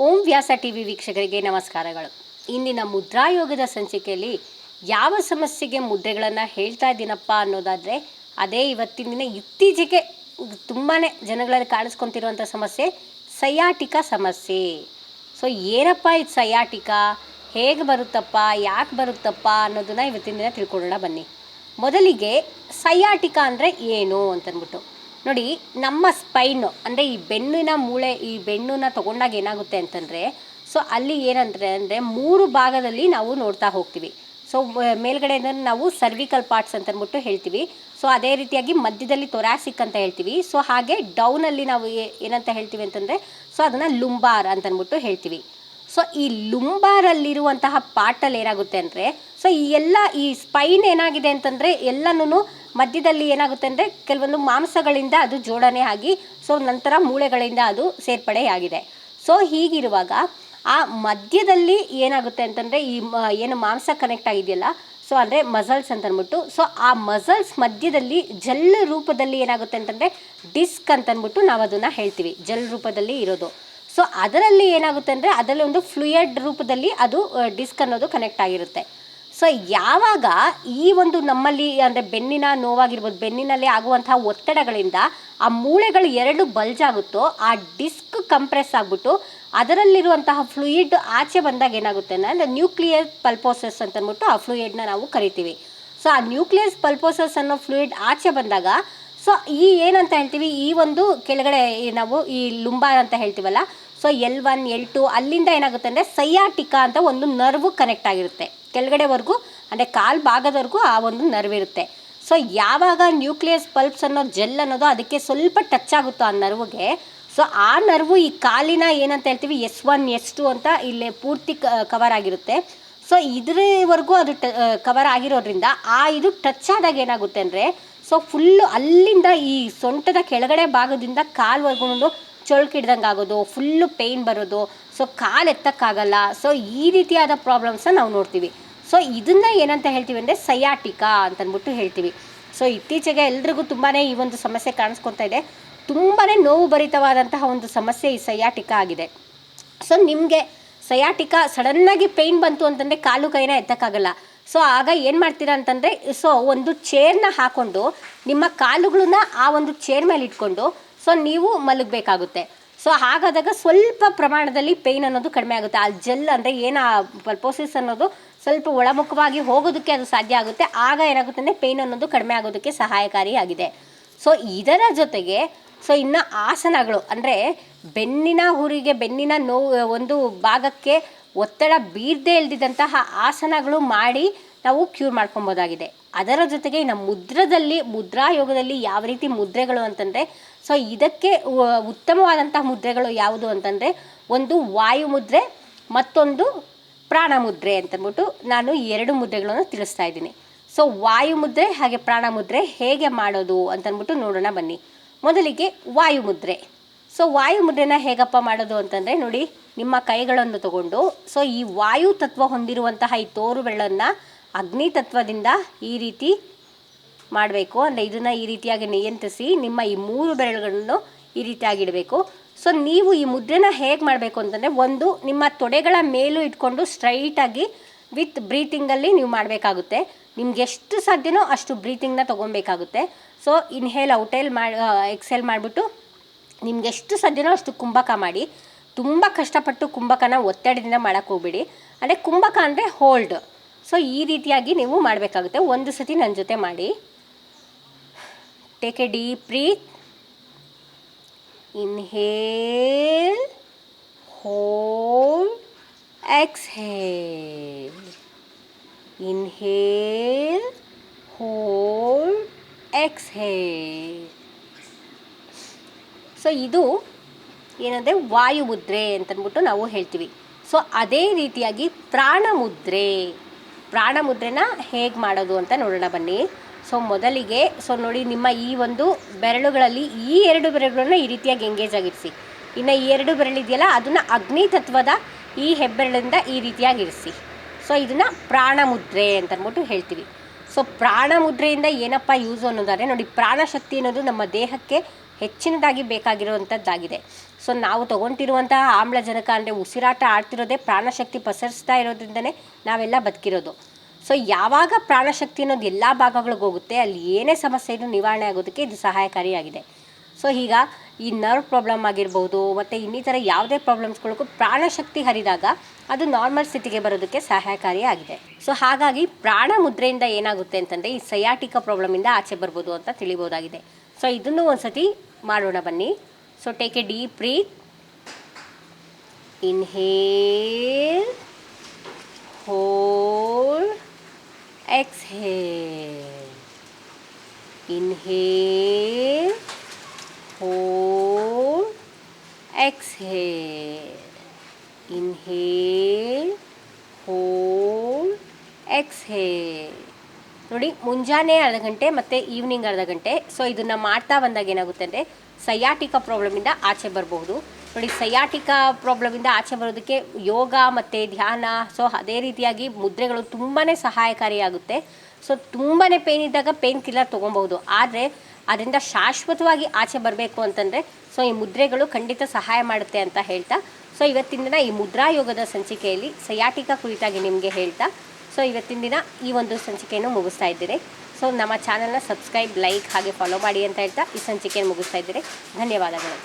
ಓಂ ವ್ಯಾಸ T V ವೀಕ್ಷಕರಿಗೆ ನಮಸ್ಕಾರಗಳು. ಇಂದಿನ ಮುದ್ರಾಯೋಗದ ಸಂಚಿಕೆಯಲ್ಲಿ ಯಾವ ಸಮಸ್ಯೆಗೆ ಮುದ್ರೆಗಳನ್ನು ಹೇಳ್ತಾ ಇದ್ದೀನಪ್ಪ ಅನ್ನೋದಾದರೆ, ಅದೇ ಇವತ್ತಿನ ದಿನ ಇತ್ತೀಚೆಗೆ ತುಂಬಾ ಜನಗಳಲ್ಲಿ ಕಾಣಿಸ್ಕೊತಿರುವಂಥ ಸಮಸ್ಯೆ, ಸಯಾಟಿಕ ಸಮಸ್ಯೆ. ಸೊ ಏನಪ್ಪ ಇದು ಸಯಾಟಿಕ? ಹೇಗೆ ಬರುತ್ತಪ್ಪ? ಯಾಕೆ ಬರುತ್ತಪ್ಪ ಅನ್ನೋದನ್ನು ಇವತ್ತಿನ ದಿನ ತಿಳ್ಕೊಳ್ಳೋಣ ಬನ್ನಿ. ಮೊದಲಿಗೆ ಸಯಾಟಿಕ ಅಂದರೆ ಏನು ಅಂತಂದ್ಬಿಟ್ಟು ನೋಡಿ, ನಮ್ಮ ಸ್ಪೈನು ಅಂದರೆ ಈ ಬೆನ್ನಿನ ಮೂಳೆ, ಈ ಬೆನ್ನನ್ನ ತಗೊಂಡಾಗ ಏನಾಗುತ್ತೆ ಅಂತಂದರೆ ಸೊ ಅಲ್ಲಿ ಏನಂದರೆ ಅಂದರೆ ಮೂರು ಭಾಗದಲ್ಲಿ ನಾವು ನೋಡ್ತಾ ಹೋಗ್ತೀವಿ. ಸೊ ಮೇಲ್ಗಡೆ ನಾವು ಸರ್ವಿಕಲ್ ಪಾರ್ಟ್ಸ್ ಅಂತ ಅಂದ್ಬಿಟ್ಟು ಹೇಳ್ತೀವಿ. ಸೊ ಅದೇ ರೀತಿಯಾಗಿ ಮಧ್ಯದಲ್ಲಿ ತೊರಾಸಿಕ್ ಅಂತ ಹೇಳ್ತೀವಿ. ಸೊ ಹಾಗೆ ಡೌನಲ್ಲಿ ನಾವು ಏನಂತ ಹೇಳ್ತೀವಿ ಅಂತಂದರೆ ಸೊ ಅದನ್ನು ಲುಂಬಾರ್ ಅಂತ ಅಂದ್ಬಿಟ್ಟು ಹೇಳ್ತೀವಿ. ಸೊ ಈ ಲುಂಬಾರಲ್ಲಿರುವಂತಹ ಪಾರ್ಟಲ್ಲಿ ಏನಾಗುತ್ತೆ ಅಂದರೆ ಸೊ ಈ ಎಲ್ಲ ಈ ಸ್ಪೈನ್ ಏನಾಗಿದೆ ಅಂತಂದರೆ ಎಲ್ಲನೂ ಮಧ್ಯದಲ್ಲಿ ಏನಾಗುತ್ತೆ ಅಂದರೆ ಕೆಲವೊಂದು ಮಾಂಸಗಳಿಂದ ಅದು ಜೋಡಣೆ ಆಗಿ ಸೊ ನಂತರ ಮೂಳೆಗಳಿಂದ ಅದು ಸೇರ್ಪಡೆಯಾಗಿದೆ. ಸೊ ಹೀಗಿರುವಾಗ ಆ ಮಧ್ಯದಲ್ಲಿ ಏನಾಗುತ್ತೆ ಅಂತಂದರೆ ಈ ಏನು ಮಾಂಸ ಕನೆಕ್ಟ್ ಆಗಿದೆಯಲ್ಲ ಸೊ ಅಂದರೆ ಮಸಲ್ಸ್ ಅಂತ ಅಂದ್ಬಿಟ್ಟು ಸೊ ಆ ಮಸಲ್ಸ್ ಮಧ್ಯದಲ್ಲಿ ಜೆಲ್ ರೂಪದಲ್ಲಿ ಏನಾಗುತ್ತೆ ಅಂತಂದರೆ ಡಿಸ್ಕ್ ಅಂತ ಅಂದ್ಬಿಟ್ಟು ನಾವು ಅದನ್ನು ಹೇಳ್ತೀವಿ, ಜೆಲ್ ರೂಪದಲ್ಲಿ ಇರೋದು. ಸೊ ಅದರಲ್ಲಿ ಏನಾಗುತ್ತೆ ಅಂದರೆ ಅದರಲ್ಲಿ ಒಂದು ಫ್ಲೂಯಡ್ ರೂಪದಲ್ಲಿ ಅದು ಡಿಸ್ಕ್ ಅನ್ನೋದು ಕನೆಕ್ಟ್ ಆಗಿರುತ್ತೆ. ಸೊ ಯಾವಾಗ ಈ ಒಂದು ನಮ್ಮಲ್ಲಿ ಅಂದರೆ ಬೆನ್ನಿನ ನೋವಾಗಿರ್ಬೋದು, ಬೆನ್ನಿನಲ್ಲಿ ಆಗುವಂತಹ ಒತ್ತಡಗಳಿಂದ ಆ ಮೂಳೆಗಳು ಎರಡು ಬಲ್ಜಾಗುತ್ತೋ ಆ ಡಿಸ್ಕ್ ಕಂಪ್ರೆಸ್ ಆಗಿಬಿಟ್ಟು ಅದರಲ್ಲಿರುವಂತಹ ಫ್ಲೂಯಿಡ್ ಆಚೆ ಬಂದಾಗ ಏನಾಗುತ್ತೆ ಅಂದರೆ ನ್ಯೂಕ್ಲಿಯರ್ ಪಲ್ಪೋಸಸ್ ಅಂತ ಅಂದ್ಬಿಟ್ಟು ಆ ಫ್ಲೂಯಿಡ್ನ ನಾವು ಕರಿತೀವಿ. ಸೊ ಆ ನ್ಯೂಕ್ಲಿಯಸ್ ಪಲ್ಪೋಸಸ್ ಅನ್ನೋ ಫ್ಲೂಯಿಡ್ ಆಚೆ ಬಂದಾಗ ಸೊ ಈ ಏನಂತ ಹೇಳ್ತೀವಿ, ಈ ಒಂದು ಕೆಳಗಡೆ ನಾವು ಈ ಲುಂಬಾರ್ ಅಂತ ಹೇಳ್ತೀವಲ್ಲ so L one L two ಅಲ್ಲಿಂದ ಏನಾಗುತ್ತೆ ಅಂದರೆ ಸೈಯಾಟಿಕಾ ಅಂತ ಒಂದು ನರ್ವ್ ಕನೆಕ್ಟ್ ಆಗಿರುತ್ತೆ. ಕೆಳಗಡೆವರೆಗೂ, ಅಂದರೆ ಕಾಲು ಭಾಗದವರೆಗೂ ಆ ಒಂದು ನರ್ವ್ ಇರುತ್ತೆ. ಸೊ ಯಾವಾಗ ನ್ಯೂಕ್ಲಿಯಸ್ ಪಲ್ಪ್ಸ್ ಅನ್ನೋ ಜೆಲ್ ಅನ್ನೋದು ಅದಕ್ಕೆ ಸ್ವಲ್ಪ ಟಚ್ ಆಗುತ್ತೋ ಆ ನರ್ವ್ಗೆ ಸೊ ಆ ನರ್ವು ಈ ಕಾಲಿನ ಏನಂತ ಹೇಳ್ತೀವಿ ಎಸ್ ಒನ್ ಎಸ್ ಟು ಅಂತ ಇಲ್ಲಿ ಪೂರ್ತಿ ಕವರ್ ಆಗಿರುತ್ತೆ. ಸೊ ಇದ್ರವರೆಗೂ ಅದು ಟ ಕವರ್ ಆಗಿರೋದ್ರಿಂದ ಆ ಇದು ಟಚ್ ಆದಾಗ ಏನಾಗುತ್ತೆ ಅಂದರೆ ಸೊ ಫುಲ್ಲು ಅಲ್ಲಿಂದ ಈ ಸೊಂಟದ ಕೆಳಗಡೆ ಭಾಗದಿಂದ ಕಾಲ್ವರೆಗೂ ಚೊಳ್ಕಿಡ್ದಂಗೆ ಆಗೋದು ಫುಲ್ಲು ಪೇಯ್ನ್ ಬರೋದು ಸೊ ಕಾಲು ಎತ್ತಕ್ಕಾಗಲ್ಲ ಸೊ ಈ ರೀತಿಯಾದ ಪ್ರಾಬ್ಲಮ್ಸನ್ನ ನಾವು ನೋಡ್ತೀವಿ. ಸೊ ಇದನ್ನ ಏನಂತ ಹೇಳ್ತೀವಿ ಅಂದರೆ ಸಯಾಟಿಕಾ ಅಂತಂದ್ಬಿಟ್ಟು ಹೇಳ್ತೀವಿ. ಸೊ ಇತ್ತೀಚೆಗೆ ಎಲ್ರಿಗೂ ತುಂಬಾ ಈ ಒಂದು ಸಮಸ್ಯೆ ಕಾಣಿಸ್ಕೊತಾ ಇದೆ. ತುಂಬಾ ನೋವು ಭರಿತವಾದಂತಹ ಒಂದು ಸಮಸ್ಯೆ ಈ ಸಯಾಟಿಕಾ ಆಗಿದೆ. ಸೊ ನಿಮಗೆ ಸಯಾಟಿಕಾ ಸಡನ್ನಾಗಿ ಪೇಯ್ನ್ ಬಂತು ಅಂತಂದರೆ ಕಾಲು ಕೈನ ಎತ್ತಕ್ಕಾಗಲ್ಲ. ಸೊ ಆಗ ಏನು ಮಾಡ್ತೀರಾ ಅಂತಂದರೆ ಸೊ ಒಂದು ಚೇರ್ನ ಹಾಕ್ಕೊಂಡು ನಿಮ್ಮ ಕಾಲುಗಳನ್ನ ಆ ಒಂದು ಚೇರ್ ಮೇಲೆ ಇಟ್ಕೊಂಡು ಸೊ ನೀವು ಮಲಗಬೇಕಾಗುತ್ತೆ. ಸೊ ಹಾಗಾದಾಗ ಸ್ವಲ್ಪ ಪ್ರಮಾಣದಲ್ಲಿ ಪೇಯ್ನ್ ಅನ್ನೋದು ಕಡಿಮೆ ಆಗುತ್ತೆ. ಆ ಜೆಲ್ ಅಂದರೆ ಏನು ಆ ಪಲ್ಪೋಸಿಸ್ ಅನ್ನೋದು ಸ್ವಲ್ಪ ಒಳಮುಖವಾಗಿ ಹೋಗೋದಕ್ಕೆ ಅದು ಸಾಧ್ಯ ಆಗುತ್ತೆ. ಆಗ ಏನಾಗುತ್ತೆ ಅಂದರೆ ಪೇಯ್ನ್ ಅನ್ನೋದು ಕಡಿಮೆ ಆಗೋದಕ್ಕೆ ಸಹಾಯಕಾರಿಯಾಗಿದೆ. ಸೊ ಇದರ ಜೊತೆಗೆ ಸೊ ಇನ್ನು ಆಸನಗಳು ಅಂದರೆ ಬೆನ್ನಿನ ಹುರಿಗೆ, ಬೆನ್ನಿನ ನೋವು, ಒಂದು ಭಾಗಕ್ಕೆ ಒತ್ತಡ ಬೀರದೇ ಇಲ್ದಿದ್ದಂತಹ ಆಸನಗಳು ಮಾಡಿ ನಾವು ಕ್ಯೂರ್ ಮಾಡ್ಕೊಬೋದಾಗಿದೆ. ಅದರ ಜೊತೆಗೆ ಇನ್ನು ಮುದ್ರದಲ್ಲಿ ಮುದ್ರಾ ಯೋಗದಲ್ಲಿ ಯಾವ ರೀತಿ ಮುದ್ರೆಗಳು ಅಂತಂದರೆ ಸೊ ಇದಕ್ಕೆ ಉತ್ತಮವಾದಂತಹ ಮುದ್ರೆಗಳು ಯಾವುದು ಅಂತಂದರೆ, ಒಂದು ವಾಯು ಮುದ್ರೆ ಮತ್ತೊಂದು ಪ್ರಾಣ ಮುದ್ರೆ ಅಂತಂದ್ಬಿಟ್ಟು ನಾನು ಎರಡು ಮುದ್ರೆಗಳನ್ನು ತಿಳಿಸ್ತಾ ಇದ್ದೀನಿ. ಸೊ ವಾಯು ಮುದ್ರೆ ಹಾಗೆ ಪ್ರಾಣ ಮುದ್ರೆ ಹೇಗೆ ಮಾಡೋದು ಅಂತಂದ್ಬಿಟ್ಟು ನೋಡೋಣ ಬನ್ನಿ. ಮೊದಲಿಗೆ ವಾಯು ಮುದ್ರೆ ಸೊ ವಾಯು ಮುದ್ರೆನ ಹೇಗಪ್ಪ ಮಾಡೋದು ಅಂತಂದರೆ, ನೋಡಿ, ನಿಮ್ಮ ಕೈಗಳನ್ನು ತಗೊಂಡು ಸೊ ಈ ವಾಯು ತತ್ವ ಹೊಂದಿರುವಂತಹ ಈ ತೋರು ಬೆಳ್ಳನ್ನು ಅಗ್ನಿ ತತ್ವದಿಂದ ಈ ರೀತಿ ಮಾಡಬೇಕು. ಅಂದರೆ ಇದನ್ನು ಈ ರೀತಿಯಾಗಿ ನಿಯಂತ್ರಿಸಿ ನಿಮ್ಮ ಈ ಮೂರು ಬೆರಳುಗಳನ್ನು ಈ ರೀತಿಯಾಗಿ ಇಡಬೇಕು. ಸೊ ನೀವು ಈ ಮುದ್ರೆನ ಹೇಗೆ ಮಾಡಬೇಕು ಅಂತಂದರೆ ಒಂದು ನಿಮ್ಮ ತೊಡೆಗಳ ಮೇಲೂ ಇಟ್ಕೊಂಡು ಸ್ಟ್ರೈಟಾಗಿ ವಿತ್ ಬ್ರೀತಿಂಗಲ್ಲಿ ನೀವು ಮಾಡಬೇಕಾಗುತ್ತೆ. ನಿಮ್ಗೆ ಎಷ್ಟು ಸಾಧ್ಯನೋ ಅಷ್ಟು ಬ್ರೀತಿಂಗ್ನ ತೊಗೊಬೇಕಾಗುತ್ತೆ ಸೊ ಇನ್ಹೇಲ್ ಔಟೇಲ್ ಮಾಡಿ ಎಕ್ಸೆಲ್ ಮಾಡಿಬಿಟ್ಟು ನಿಮ್ಗೆ ಎಷ್ಟು ಸಾಧ್ಯನೋ ಅಷ್ಟು ಕುಂಭಕ ಮಾಡಿ. ತುಂಬ ಕಷ್ಟಪಟ್ಟು ಕುಂಭಕನ ಒತ್ತಡದಿಂದ ಮಾಡೋಕ್ಕೆ ಹೋಗ್ಬಿಡಿ. ಅಂದರೆ ಕುಂಭಕ ಅಂದರೆ ಹೋಲ್ಡ್ ಸೊ ಈ ರೀತಿಯಾಗಿ ನೀವು ಮಾಡಬೇಕಾಗುತ್ತೆ. ಒಂದು ಸತಿ ನನ್ನ ಜೊತೆ ಮಾಡಿ. Take a deep breath inhale hold, exhale inhale hold, exhale so ಇದು ಏನಂದರೆ ವಾಯು ಮುದ್ರೆ ಅಂತಂದ್ಬಿಟ್ಟು ನಾವು ಹೇಳ್ತೀವಿ. ಸೊ ಅದೇ ರೀತಿಯಾಗಿ ಪ್ರಾಣ ಮುದ್ರೆ ಪ್ರಾಣ ಮುದ್ರೆನ ಹೇಗೆ ಮಾಡೋದು ಅಂತ ನೋಡೋಣ ಬನ್ನಿ. ಸೊ ಮೊದಲಿಗೆ, ಸೊ ನೋಡಿ ನಿಮ್ಮ ಈ ಒಂದು ಬೆರಳುಗಳಲ್ಲಿ ಈ ಎರಡು ಬೆರಳುಗಳನ್ನ ಈ ರೀತಿಯಾಗಿ ಎಂಗೇಜ್ ಆಗಿರಿಸಿ. ಇನ್ನು ಈ ಎರಡು ಬೆರಳಿದೆಯಲ್ಲ, ಅದನ್ನು ಅಗ್ನಿ ತತ್ವದ ಈ ಹೆಬ್ಬೆರಳಿಂದ ಈ ರೀತಿಯಾಗಿ ಇರಿಸಿ. ಸೊ ಇದನ್ನು ಪ್ರಾಣ ಮುದ್ರೆ ಅಂತ ಅಂದ್ಬಿಟ್ಟು ಹೇಳ್ತೀವಿ. ಸೊ ಪ್ರಾಣ ಮುದ್ರೆಯಿಂದ ಏನಪ್ಪ ಯೂಸ್ ಅನ್ನೋದಾದರೆ, ನೋಡಿ ಪ್ರಾಣಶಕ್ತಿ ಅನ್ನೋದು ನಮ್ಮ ದೇಹಕ್ಕೆ ಹೆಚ್ಚಿನದಾಗಿ ಬೇಕಾಗಿರುವಂಥದ್ದಾಗಿದೆ ಸೊ ನಾವು ತಗೊತಿರುವಂತಹ ಆಮ್ಲಜನಕ ಅಂದರೆ ಉಸಿರಾಟ ಆಡ್ತಿರೋದೇ ಪ್ರಾಣಶಕ್ತಿ ಪಸರಿಸ್ತಾ ಇರೋದ್ರಿಂದನೇ ನಾವೆಲ್ಲ ಬದುಕಿರೋದು. ಸೊ ಯಾವಾಗ ಪ್ರಾಣಶಕ್ತಿ ಅನ್ನೋದು ಎಲ್ಲ ಭಾಗಗಳಿಗೆ ಹೋಗುತ್ತೆ, ಅಲ್ಲಿ ಏನೇ ಸಮಸ್ಯೆ ಇದ್ರೂ ನಿವಾರಣೆ ಆಗೋದಕ್ಕೆ ಇದು ಸಹಾಯಕಾರಿಯಾಗಿದೆ ಸೊ ಈಗ ಈ ನರ್ವ್ ಪ್ರಾಬ್ಲಮ್ ಆಗಿರ್ಬೋದು, ಮತ್ತು ಇನ್ನಿತರ ಯಾವುದೇ ಪ್ರಾಬ್ಲಮ್ಸ್ಗಳಿಗೂ ಪ್ರಾಣಶಕ್ತಿ ಹರಿದಾಗ ಅದು ನಾರ್ಮಲ್ ಸ್ಥಿತಿಗೆ ಬರೋದಕ್ಕೆ ಸಹಾಯಕಾರಿಯಾಗಿದೆ ಸೊ ಹಾಗಾಗಿ ಪ್ರಾಣ ಮುದ್ರೆಯಿಂದ ಏನಾಗುತ್ತೆ ಅಂತಂದರೆ, ಈ ಸಯಾಟಿಕ ಪ್ರಾಬ್ಲಮಿಂದ ಆಚೆ ಬರ್ಬೋದು ಅಂತ ತಿಳಿಬೋದಾಗಿದೆ. ಸೊ ಇದನ್ನು ಒಂದು ಸತಿ ಮಾಡೋಣ ಬನ್ನಿ. So take a deep breath inhale hold. Exhale. Inhale. Hold. Exhale. Inhale. Hold. Exhale. ನೋಡಿ, ಮುಂಜಾನೆ ಅರ್ಧ ಗಂಟೆ ಮತ್ತು ಈವ್ನಿಂಗ್ ಅರ್ಧ ಗಂಟೆ. ಸೊ ಇದನ್ನು ಮಾಡ್ತಾ ಬಂದಾಗ ಏನಾಗುತ್ತೆ ಅಂದರೆ ಸಯಾಟಿಕ ಪ್ರಾಬ್ಲಮಿಂದ ಆಚೆ ಬರಬಹುದು. ನೋಡಿ, ಸಯಾಟಿಕ ಪ್ರಾಬ್ಲಮಿಂದ ಆಚೆ ಬರೋದಕ್ಕೆ ಯೋಗ ಮತ್ತು ಧ್ಯಾನ ಸೊ ಅದೇ ರೀತಿಯಾಗಿ ಮುದ್ರೆಗಳು ತುಂಬಾ ಸಹಾಯಕಾರಿಯಾಗುತ್ತೆ. ಸೊ ತುಂಬಾ ಪೇನ್ ಇದ್ದಾಗ ಪೇನ್ ಕಿಲ್ಲರ್ ತೊಗೊಬಹುದು ಆದರೆ ಅದರಿಂದ ಶಾಶ್ವತವಾಗಿ ಆಚೆ ಬರಬೇಕು ಅಂತಂದರೆ ಸೊ ಈ ಮುದ್ರೆಗಳು ಖಂಡಿತ ಸಹಾಯ ಮಾಡುತ್ತೆ ಅಂತ ಹೇಳ್ತಾ ಸೊ ಇವತ್ತಿನ ದಿನ ಈ ಮುದ್ರಾ ಯೋಗದ ಸಂಚಿಕೆಯಲ್ಲಿ ಸಯಾಟಿಕ ಕುರಿತಾಗಿ ನಿಮಗೆ ಹೇಳ್ತಾ ಸೊ ಇವತ್ತಿನ ದಿನ ಈ ಒಂದು ಸಂಚಿಕೆಯನ್ನು ಮುಗಿಸ್ತಾ ಇದ್ದೀರಿ ಸೊ ನಮ್ಮ ಚಾನಲ್ನ ಸಬ್ಸ್ಕ್ರೈಬ್ ಲೈಕ್ ಹಾಗೆ ಫಾಲೋ ಮಾಡಿ ಅಂತ ಹೇಳ್ತಾ ಈ ಸಂಚಿಕೆಯನ್ನು ಮುಗಿಸ್ತಾ ಇದ್ದೀರಿ ಧನ್ಯವಾದಗಳು.